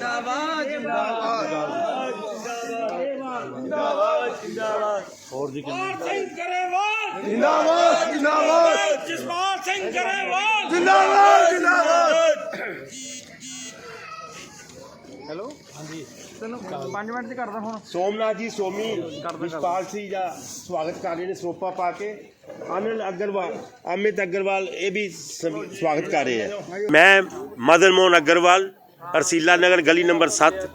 ਜਿੰਦਾਬਾਦ ਹੋਰ ਜੀ ਸਿੰਘ ਗਰੇਵਾਲ। ਜਿੰਦਾਬਾਦ ਜਿੰਦਾਬਾਦ। ਜਸਪਾਲ ਸਿੰਘ ਗਰੇਵਾਲ। ਜਿੰਦਾਬਾਦ ਜਿੰਦਾਬਾਦ। ਹੈਲੋ? ਹਾਂਜੀ। ਤੈਨੂੰ 5 ਮਿੰਟ ਚ ਕਰਦਾ ਫੋਨ ਸੋਮਨਾਥ ਜੀ ਸੋਮੀ ਵਿਸ਼ਪਾਲ ਸਿੰਘ ਦਾ ਸਵਾਗਤ ਕਰ ਰਹੇ ਨੇ ਸਰੋਪਾ ਪਾ ਕੇ। ਆਨੰਦ ਅਗਰਵਾਲ ਅਮਿਤ ਅਗਰਵਾਲ ਇਹ ਵੀ ਸਵ- ਸਵਾਗਤ ਕਰ ਰਹੇ ਹੈ ਮੈਂ ਮਦਨ ਮੋਹਨ ਅਗਰਵਾਲ ਰਸੀਲਾ ਨਗਰ ਗਲੀ ਨੰਬਰ 7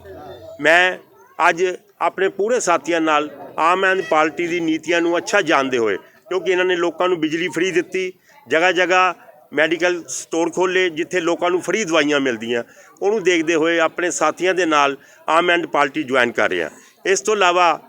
ਮੈਂ ਅੱਜ ਆਪਣੇ ਪੂਰੇ ਸਾਥੀਆਂ ਨਾਲ ਆਮ ਆਦਮੀ ਪਾਰਟੀ ਦੀ ਨੀਤੀਆਂ ਨੂੰ ਅੱਛਾ ਜਾਣਦੇ ਹੋਏ, ਕਿਉਂਕਿ ਇਹਨਾਂ ਨੇ ਲੋਕਾਂ ਨੂੰ ਬਿਜਲੀ ਫ੍ਰੀ ਦਿੱਤੀ, ਜਗ੍ਹਾ ਜਗ੍ਹਾ ਮੈਡੀਕਲ ਸਟੋਰ ਖੋਲੇ ਜਿੱਥੇ ਲੋਕਾਂ ਨੂੰ ਫ੍ਰੀ ਦਵਾਈਆਂ ਮਿਲਦੀਆਂ। ਉਹਨੂੰ ਦੇਖਦੇ ਹੋਏ ਆਪਣੇ ਸਾਥੀਆਂ ਦੇ ਨਾਲ ਆਮ ਆਦਮੀ ਪਾਰਟੀ ਜੁਆਇਨ ਕਰ ਰਿਹਾ ਇਸ ਤੋਂ ਇਲਾਵਾ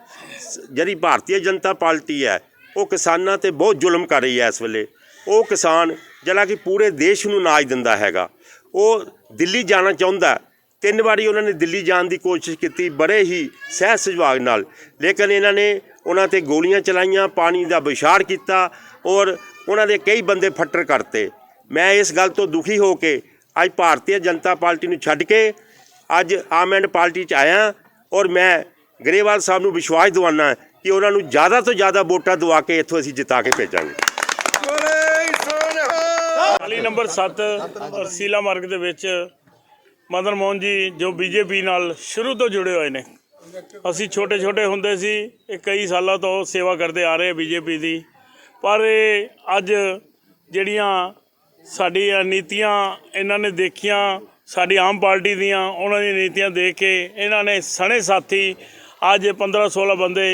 ਸ- ਜਿਹੜੀ ਭਾਰਤੀ ਜਨਤਾ ਪਾਰਟੀ ਹੈ, ਉਹ ਕਿਸਾਨਾਂ ਤੇ ਬਹੁਤ ਜ਼ੁਲਮ ਕਰ ਰਹੀ ਹੈ ਇਸ ਵੇਲੇ। ਉਹ ਕਿਸਾਨ, ਜਿਹੜਾ ਕਿ ਪੂਰੇ ਦੇਸ਼ ਨੂੰ ਨਾਜ ਦਿੰਦਾ ਹੈਗਾ ਉਹ ਦਿੱਲੀ ਜਾਣਾ ਚਾਹੁੰਦਾ ਤਿੰਨ ਵਾਰੀ ਉਹਨਾਂ ਨੇ ਦਿੱਲੀ ਜਾਣ ਦੀ ਕੋਸ਼ਿਸ਼ ਕੀਤੀ, ਬੜੇ ਹੀ ਸਹਿਜ ਸੁਭਾਅ ਨਾਲ। ਲੇਕਿਨ ਇਹਨਾਂ ਨੇ ਉਹਨਾਂ ਤੇ ਗੋਲੀਆਂ ਚਲਾਈਆਂ, ਪਾਣੀ ਦਾ ਵਿਸ਼ਾਰ ਕੀਤਾ ਔਰ ਉਹਨਾਂ ਦੇ ਕਈ ਬੰਦੇ ਫੱਟਰ ਕਰਤੇ। ਮੈਂ ਇਸ ਗੱਲ ਤੋਂ ਦੁਖੀ ਹੋ ਕੇ ਅੱਜ ਭਾਰਤੀ ਜਨਤਾ ਪਾਰਟੀ ਨੂੰ ਛੱਡ ਕੇ ਅੱਜ ਆਮ ਆਦਮੀ ਪਾਰਟੀ 'ਚ ਆਇਆ ਔਰ ਮੈਂ ਗਰੇਵਾਲ ਸਾਹਿਬ ਨੂੰ ਵਿਸ਼ਵਾਸ ਦਿਵਾਉਣਾ ਕਿ ਉਹਨਾਂ ਨੂੰ ਜ਼ਿਆਦਾ ਤੋਂ ਜ਼ਿਆਦਾ ਵੋਟਾਂ ਦਵਾ ਕੇ ਇੱਥੋਂ ਅਸੀਂ ਜਿਤਾ ਕੇ ਭੇਜਾਂਗੇ। ਗਲੀ ਨੰਬਰ 7 ਅਰਸੀਲਾ ਮਾਰਗ ਦੇ ਵਿੱਚ ਮਦਨ ਮੋਹਨ ਜੀ, ਜੋ ਬੀਜੇਪੀ ਨਾਲ ਸ਼ੁਰੂ ਤੋਂ ਜੁੜੇ ਹੋਏ ਨੇ। ਅਸੀਂ ਛੋਟੇ ਛੋਟੇ ਹੁੰਦੇ ਸੀ, ਇਹ ਕਈ ਸਾਲਾਂ ਤੋਂ ਸੇਵਾ ਕਰਦੇ ਆ ਰਹੇ ਬੀਜੇਪੀ ਦੀ। ਪਰ ਇਹ ਅੱਜ ਜਿਹੜੀਆਂ ਸਾਡੀਆਂ ਨੀਤੀਆਂ ਇਹਨਾਂ ਨੇ ਦੇਖੀਆਂ, ਸਾਡੀ ਆਮ ਪਾਰਟੀ ਦੀਆਂ ਉਹਨਾਂ ਦੀਆਂ ਨੀਤੀਆਂ ਦੇਖ ਕੇ ਇਹਨਾਂ ਨੇ ਸਣੇ ਸਾਥੀ ਅੱਜ 15 16 ਬੰਦੇ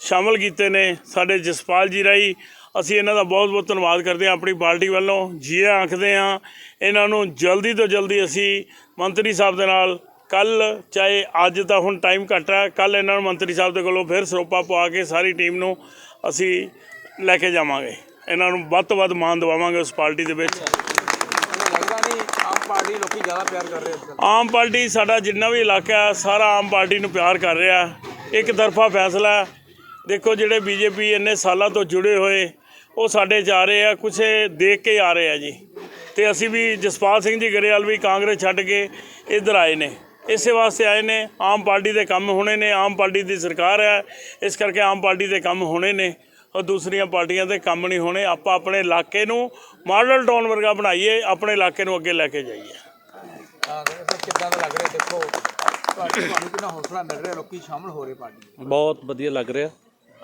ਸ਼ਾਮਲ ਕੀਤੇ ਨੇ। ਸਾਡੇ ਜਸਪਾਲ ਜੀ ਰਾਈ ਅਸੀਂ ਇਹਨਾਂ ਦਾ ਬਹੁਤ ਬਹੁਤ ਧੰਨਵਾਦ ਕਰਦੇ ਹਾਂ ਆਪਣੀ ਪਾਰਟੀ ਵੱਲੋਂ ਜੀ ਆਖਦੇ ਹਾਂ ਇਹਨਾਂ ਨੂੰ ਜਲਦੀ ਤੋਂ ਜਲਦੀ ਅਸੀਂ ਮੰਤਰੀ ਸਾਹਿਬ ਦੇ ਨਾਲ ਕੱਲ ਚਾਹੇ ਅੱਜ ਤਾਂ ਹੁਣ ਟਾਈਮ ਘੱਟ ਹੈ ਕੱਲ ਇਹਨਾਂ ਨੂੰ ਮੰਤਰੀ ਸਾਹਿਬ ਦੇ ਕੋਲੋਂ ਫਿਰ ਸਰੋਪਾ ਪਵਾ ਕੇ ਸਾਰੀ ਟੀਮ ਨੂੰ ਅਸੀਂ ਲੈ ਕੇ ਜਾਵਾਂਗੇ ਇਹਨਾਂ ਨੂੰ ਵੱਧ ਤੋਂ ਵੱਧ ਮਾਣ ਦਿਵਾਵਾਂਗੇ ਉਸ ਪਾਰਟੀ ਦੇ ਵਿੱਚ ਪਾਰਟੀ ਲੋਕੀ ਜ਼ਿਆਦਾ ਪਿਆਰ ਕਰ ਰਹੇ। ਆਮ ਪਾਰਟੀ ਸਾਡਾ ਜਿੰਨਾ ਵੀ ਇਲਾਕਾ ਹੈ, ਸਾਰਾ ਆਮ ਪਾਰਟੀ ਨੂੰ ਪਿਆਰ ਕਰ ਰਿਹਾ ਇੱਕ ਤਰਫਾ ਫੈਸਲਾ। ਦੇਖੋ ਜਿਹੜੇ ਬੀਜੇਪੀ ਇੰਨੇ ਸਾਲਾਂ ਤੋਂ ਜੁੜੇ ਹੋਏ ਉਹ ਸਾਡੇ ਜਾ ਰਹੇ ਆ ਕੁਛ ਦੇਖ ਕੇ ਆ ਰਹੇ ਆ ਜੀ। ਤੇ ਅਸੀਂ ਵੀ ਜਸਪਾਲ ਸਿੰਘ ਜੀ ਗਰੇਵਾਲ ਵੀ ਕਾਂਗਰਸ ਛੱਡ ਕੇ ਇੱਧਰ ਆਏ ਨੇ। ਇਸੇ ਵਾਸਤੇ ਆਏ ਨੇ ਆਮ ਪਾਰਟੀ ਦੇ ਕੰਮ ਹੋਣੇ ਨੇ ਆਮ ਪਾਰਟੀ ਦੀ ਸਰਕਾਰ ਹੈ ਇਸ ਕਰਕੇ ਆਮ ਪਾਰਟੀ ਦੇ ਕੰਮ ਹੋਣੇ ਨੇ। ਔਰ ਦੂਸਰੀਆਂ ਪਾਰਟੀਆਂ ਦੇ ਕੰਮ ਨਹੀਂ ਹੋਣੇ ਆਪਾਂ ਆਪਣੇ ਇਲਾਕੇ ਨੂੰ ਮਾਡਲ ਟਾਊਨ ਵਰਗਾ ਬਣਾਈਏ ਆਪਣੇ ਇਲਾਕੇ ਨੂੰ ਅੱਗੇ ਲੈ ਕੇ ਜਾਈਏ। ਤਾਂ ਸਰ ਕਿੱਦਾਂ ਦਾ ਲੱਗ ਰਿਹਾ? ਦੇਖੋ ਤੁਹਾਡੀ ਤੁਹਾਨੂੰ ਕਿੰਨਾ ਹੌਸਲਾ ਮਿਲ ਰਿਹਾ ਲੋਕੀ ਸ਼ਾਮਲ ਹੋ ਰਹੇ ਪਾਰਟੀ ਵਿੱਚ। ਬਹੁਤ ਵਧੀਆ ਲੱਗ ਰਿਹਾ।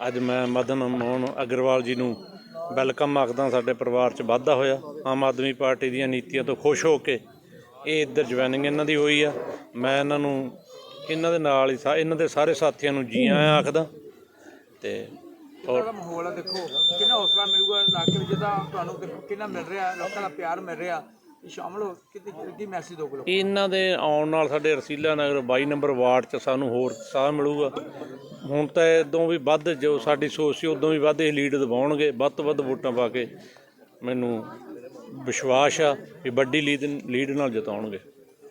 ਅੱਜ ਮੈਂ ਮਦਨ ਮੋਹਨ ਅਗਰਵਾਲ ਜੀ ਨੂੰ ਵੈਲਕਮ ਆਖਦਾ ਸਾਡੇ ਪਰਿਵਾਰ 'ਚ ਵਾਧਾ ਹੋਇਆ। ਆਮ ਆਦਮੀ ਪਾਰਟੀ ਦੀਆਂ ਨੀਤੀਆਂ ਤੋਂ ਖੁਸ਼ ਹੋ ਕੇ ਇਹ ਇੱਧਰ ਜੁਆਇਨਿੰਗ ਇਹਨਾਂ ਦੀ ਹੋਈ ਆ। ਮੈਂ ਇਹਨਾਂ ਨੂੰ ਇਹਨਾਂ ਦੇ ਨਾਲ ਹੀ ਸਾ- ਇਹਨਾਂ ਦੇ ਸਾਰੇ ਸਾਥੀਆਂ ਨੂੰ ਜੀ ਆਇਆਂ ਆਖਦਾ। ਤੇ ਕਿੱਦਾਂ ਦਾ ਮਾਹੌਲ ਹੈ ਦੇਖੋ, ਕਿੰਨਾ ਹੌਸਲਾ ਮਿਲੂਗਾ ਇਲਾਕੇ ਵਿੱਚ ਜਿਹਦਾ ਤੁਹਾਨੂੰ ਦੇਖੋ ਕਿੰਨਾ ਮਿਲ ਰਿਹਾ, ਲੋਕਾਂ ਦਾ ਪਿਆਰ ਮਿਲ ਰਿਹਾ। ਸ਼ਾਮਲ ਹੋ ਕਿਤੇ ਕੀ ਮੈਸੇਜ ਦੋਗੇ ਲੋਕ ਇਹਨਾਂ ਦੇ ਆਉਣ ਨਾਲ ਸਾਡੇ ਰਸੀਲਾ ਨਗਰ 22 ਨੰਬਰ ਵਾਰਡ 'ਚ ਸਾਨੂੰ ਹੋਰ ਸਾਹ ਮਿਲੂਗਾ। ਹੁਣ ਤਾਂ ਇਦੋਂ ਵੀ ਵੱਧ ਜੋ ਸਾਡੀ ਸੋਚ ਸੀ, ਉਦੋਂ ਵੀ ਵੱਧ ਇਹ ਲੀਡ ਦਿਵਾਉਣਗੇ, ਵੱਧ ਤੋਂ ਵੱਧ ਵੋਟਾਂ ਪਾ ਕੇ ਮੈਨੂੰ ਵਿਸ਼ਵਾਸ ਆ ਵੀ ਵੱਡੀ ਲੀਡ ਲੀਡ ਨਾਲ ਜਿਤਾਉਣਗੇ।